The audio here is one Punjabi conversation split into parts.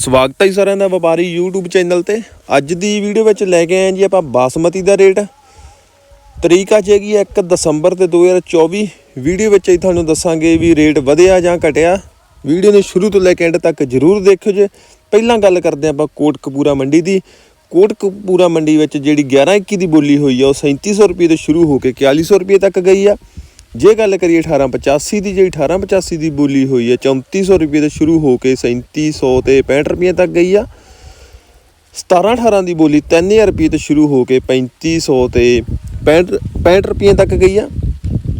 ਸਵਾਗਤ ਹੈ ਜੀ ਸਾਰਿਆਂ ਦਾ ਵਪਾਰੀ YouTube ਚੈਨਲ ਤੇ। ਅੱਜ ਦੀ ਵੀਡੀਓ ਵਿੱਚ ਲੈ ਕੇ ਆਏ ਹਾਂ ਜੀ ਆਪਾਂ ਬਾਸਮਤੀ ਦਾ ਰੇਟ। ਤਰੀਕ ਅੱਜ ਹੈਗੀ ਹੈ 1 ਦਸੰਬਰ ਤੇ 2024 ਵੀਡੀਓ ਵਿੱਚ ਹੀ ਤੁਹਾਨੂੰ ਦੱਸਾਂਗੇ ਵੀ ਰੇਟ ਵਧਿਆ ਜਾਂ ਘਟਿਆ। ਵੀਡੀਓ ਨੂੰ ਸ਼ੁਰੂ ਤੋਂ ਲੈ ਕੇ ਐਂਡ ਤੱਕ ਜਰੂਰ ਦੇਖਿਓ ਜੇ। ਪਹਿਲਾਂ ਗੱਲ ਕਰਦੇ ਹਾਂ ਆਪਾਂ ਕੋਟਕਪੂਰਾ ਮੰਡੀ ਦੀ। ਕੋਟਕਪੂਰਾ ਮੰਡੀ ਵਿੱਚ ਜਿਹੜੀ 1121 ਦੀ ਬੋਲੀ ਹੋਈ ਆ, ਉਹ 3700 ਰੁਪਏ ਤੋਂ ਸ਼ੁਰੂ ਹੋ ਕੇ 4100 ਰੁਪਏ ਤੱਕ ਗਈ ਆ। ਜੇ ਗੱਲ ਕਰੀਏ 1885 ਦੀ ਜਿਹੜੀ 1885 ਦੀ ਬੋਲੀ ਹੋਈ ਹੈ 3400 ਰੁਪਏ ਤੋਂ ਸ਼ੁਰੂ ਹੋ ਕੇ 3700 ਤੇ 65 ਰੁਪਏ ਤੱਕ ਗਈ ਆ। 17 18 ਦੀ ਬੋਲੀ 3000 ਰੁਪਏ ਤੋਂ ਸ਼ੁਰੂ ਹੋ ਕੇ 3500 ਤੇ 65 65 ਰੁਪਏ ਤੱਕ ਗਈ ਆ।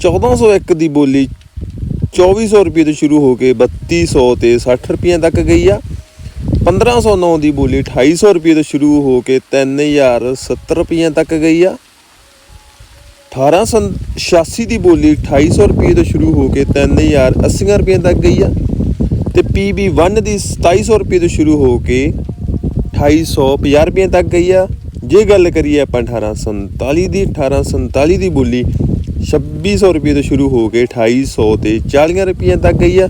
1401 ਦੀ ਬੋਲੀ 2400 ਰੁਪਏ ਤੋਂ ਸ਼ੁਰੂ ਹੋ ਕੇ 3200 ਤੇ 60 ਰੁਪਏ ਤੱਕ ਗਈ ਆ। 1509 ਦੀ ਬੋਲੀ 2800 ਰੁਪਏ ਤੋਂ ਸ਼ੁਰੂ ਹੋ ਕੇ 3070 ਰੁਪਏ ਤੱਕ ਗਈ ਆ। 1886 ਦੀ ਬੋਲੀ 2800 ਰੁਪਏ ਤੋਂ ਸ਼ੁਰੂ ਹੋ ਕੇ 3080 ਰੁਪਏ ਤੱਕ ਗਈ ਆ ਤੇ PB1 ਦੀ 2700 ਰੁਪਏ ਤੋਂ ਸ਼ੁਰੂ ਹੋ ਕੇ 2850 ਰੁਪਏ ਤੱਕ ਗਈ ਆ। ਜੇ ਗੱਲ ਕਰੀਏ ਆਪਾਂ 1847 ਦੀ 1847 ਦੀ ਬੋਲੀ 2600 ਰੁਪਏ ਤੋਂ ਸ਼ੁਰੂ ਹੋ ਕੇ 2800 ਤੇ 40 ਰੁਪਏ ਤੱਕ ਗਈ ਆ।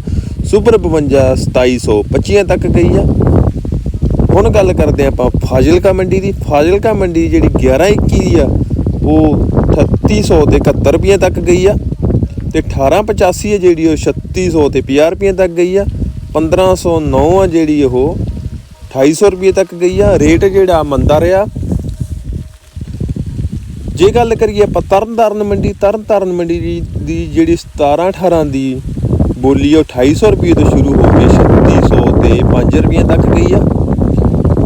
ਸੁਪਰ 52 2725 ਤੱਕ ਗਈ ਆ। ਹੁਣ ਗੱਲ ਕਰਦੇ ਆਪਾਂ ਫਾਜ਼ਿਲਕਾ ਮੰਡੀ ਦੀ। ਫਾਜ਼ਿਲਕਾ ਮੰਡੀ ਜਿਹੜੀ 1121 ਦੀ ਆ, ਉਹ 3800 ਤੇ 71 ਰੁਪਏ ਤੱਕ ਗਈ ਆ ਤੇ 1885 ਹੈ ਜਿਹੜੀ ਉਹ 3600 ਤੇ 50 ਰੁਪਏ ਤੱਕ ਗਈ ਆ। 1509 ਆ ਜਿਹੜੀ ਉਹ 2800 ਰੁਪਏ ਤੱਕ ਗਈ ਆ। ਰੇਟ ਜਿਹੜਾ ਮੰਦਾ ਰਿਹਾ। ਜੇ ਗੱਲ ਕਰੀਏ ਆਪਾਂ ਤਰਨਤਾਰਨ ਮੰਡੀ ਤਰਨਤਾਰਨ ਮੰਡੀ ਦੀ ਦੀ ਜਿਹੜੀ 17 18 ਦੀ ਬੋਲੀ ਉਹ 2800 ਰੁਪਏ ਤੋਂ ਸ਼ੁਰੂ ਹੋ ਕੇ 3600 ਤੇ 5 ਰੁਪਏ ਤੱਕ ਗਈ ਆ।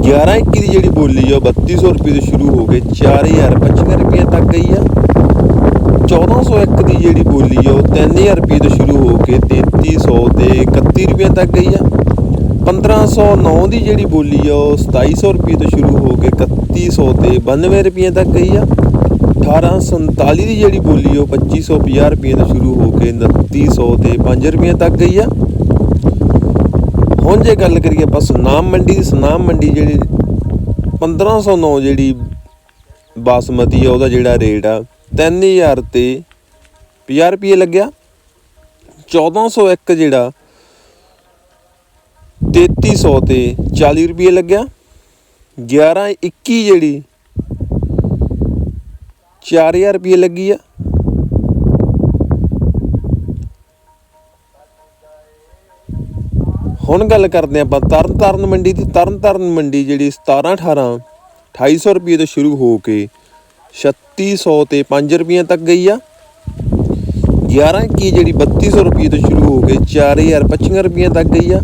11 21 ਦੀ ਜਿਹੜੀ ਬੋਲੀ ਆ, ਉਹ 3200 ਰੁਪਏ ਤੋਂ ਸ਼ੁਰੂ ਹੋ ਕੇ 4025 ਰੁਪਏ ਤੱਕ ਗਈ ਆ। 1401 ਦੀ ਜਿਹੜੀ ਬੋਲੀ ਆ, ਉਹ 3000 ਰੁਪਏ ਤੋਂ ਸ਼ੁਰੂ ਹੋ ਕੇ 3300 ਤੇ 31 ਰੁਪਏ ਤੱਕ ਗਈ ਆ। 1509 ਦੀ ਜਿਹੜੀ ਬੋਲੀ ਆ, ਉਹ 2700 ਰੁਪਏ ਤੋਂ ਸ਼ੁਰੂ ਹੋ ਕੇ 3100 ਤੇ 92 ਰੁਪਏ ਤੱਕ ਗਈ ਆ। 1847 ਦੀ ਜਿਹੜੀ ਬੋਲੀ ਉਹ 2550 ਰੁਪਏ ਤੋਂ ਸ਼ੁਰੂ ਹੋ ਕੇ 2900 ਤੇ 5 ਰੁਪਏ ਤੱਕ ਗਈ ਆ। ਜੇ ਗੱਲ ਕਰੀਏ ਆਪਾਂ ਸੁਨਾਮ ਮੰਡੀ ਦੀ, ਸੁਨਾਮ ਮੰਡੀ ਜਿਹੜੀ 1509 ਜਿਹੜੀ ਬਾਸਮਤੀ ਆ, ਉਹਦਾ ਜਿਹੜਾ ਰੇਟ ਆ 3000 ਤੇ 50 ਰੁਪਏ ਲੱਗਿਆ। 1401 ਜਿਹੜਾ 3300 ਤੇ 40 ਰੁਪਏ ਲੱਗਿਆ। 1121 ਜਿਹੜੀ 4000 ਰੁਪਏ ਲੱਗੀ ਆ। ਹੁਣ ਗੱਲ ਕਰਦੇ ਆਪਾਂ ਤਰਨ ਤਰਨਤਾਰਨ ਮੰਡੀ ਦੀ। ਤਰਨ ਤਰਨਤਾਰਨ ਮੰਡੀ ਜਿਹੜੀ 17 18 2800 ਰੁਪਏ ਤੋਂ ਸ਼ੁਰੂ ਹੋ ਕੇ 3600 ਤੇ 5 ਰੁਪਏ ਤੱਕ ਗਈ ਆ। 11 ਕੀ ਜਿਹੜੀ 3200 ਰੁਪਏ ਤੋਂ ਸ਼ੁਰੂ ਹੋ ਕੇ 4025 ਰੁਪਏ ਤੱਕ ਗਈ ਆ।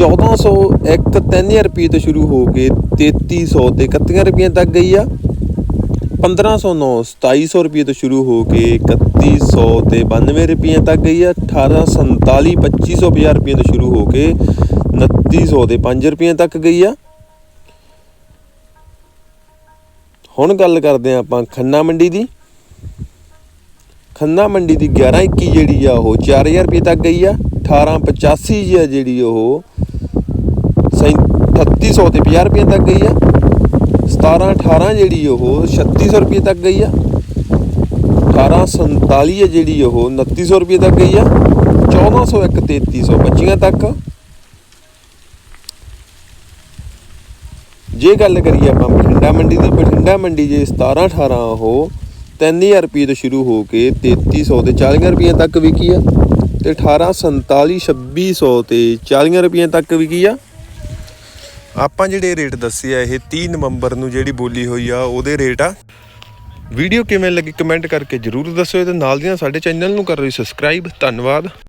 1401 3000 ਰੁਪਏ ਤੋਂ ਸ਼ੁਰੂ ਹੋ ਕੇ 3300 ਤੇ 31 ਰੁਪਏ ਤੱਕ ਗਈ ਆ। 1509 2700 ਰੁਪਏ ਤੋਂ ਸ਼ੁਰੂ ਹੋ ਕੇ 3100 ਤੇ 92 ਰੁਪਏ ਤੱਕ ਗਈ ਆ। 1847 2550 ਰੁਪਏ ਤੋਂ ਸ਼ੁਰੂ ਹੋ ਕੇ 2900 ਦੇ 5 ਰੁਪਏ ਤੱਕ ਗਈ ਆ। ਹੁਣ ਗੱਲ ਕਰਦੇ ਆ ਆਪਾਂ ਖੰਨਾ ਮੰਡੀ ਦੀ। ਖੰਨਾ ਮੰਡੀ ਦੀ 1121 ਜਿਹੜੀ ਆ, ਉਹ 4000 ਰੁਪਏ ਤੱਕ ਗਈ ਆ। 1885 ਜੀ ਆ ਜਿਹੜੀ ਉਹ 3800 ਤੇ 50 ਰੁਪਏ ਤੱਕ ਗਈ ਆ। 17 18 ਜਿਹੜੀ ਉਹ 3600 ਰੁਪਏ ਤੱਕ ਗਈ ਆ। 1847 ਹੈ ਜਿਹੜੀ ਉਹ 2900 ਰੁਪਏ ਤੱਕ ਗਈ ਆ। 1401 3325 ਤੱਕ। ਜੇ ਗੱਲ ਕਰੀਏ ਆਪਾਂ ਬਠਿੰਡਾ ਮੰਡੀ ਦੀ, ਬਠਿੰਡਾ ਮੰਡੀ ਜੇ 17 18 ਉਹ 3000 ਰੁਪਏ ਤੋਂ ਸ਼ੁਰੂ ਹੋ ਕੇ 3300 ਤੇ 40 ਰੁਪਏ ਤੱਕ ਵਿਕੀ ਆ। ਤੇ 1847 2600 ਤੇ 40 ਰੁਪਏ ਤੱਕ ਵਿਕੀ ਆ। ਆਪਾਂ ਜਿਹੜੇ ਰੇਟ ਦੱਸੇ ਆ, ਇਹ 30 ਨਵੰਬਰ ਨੂੰ ਜਿਹੜੀ ਬੋਲੀ ਹੋਈ ਆ, ਉਹਦੇ ਰੇਟ ਆ। ਵੀਡੀਓ ਕਿਵੇਂ ਲੱਗੀ ਕਮੈਂਟ ਕਰਕੇ ਜਰੂਰ ਦੱਸਿਓ ਤੇ ਨਾਲ ਦੀਆਂ ਸਾਡੇ ਚੈਨਲ ਨੂੰ ਕਰੋ ਸਬਸਕ੍ਰਾਈਬ ਧੰਨਵਾਦ।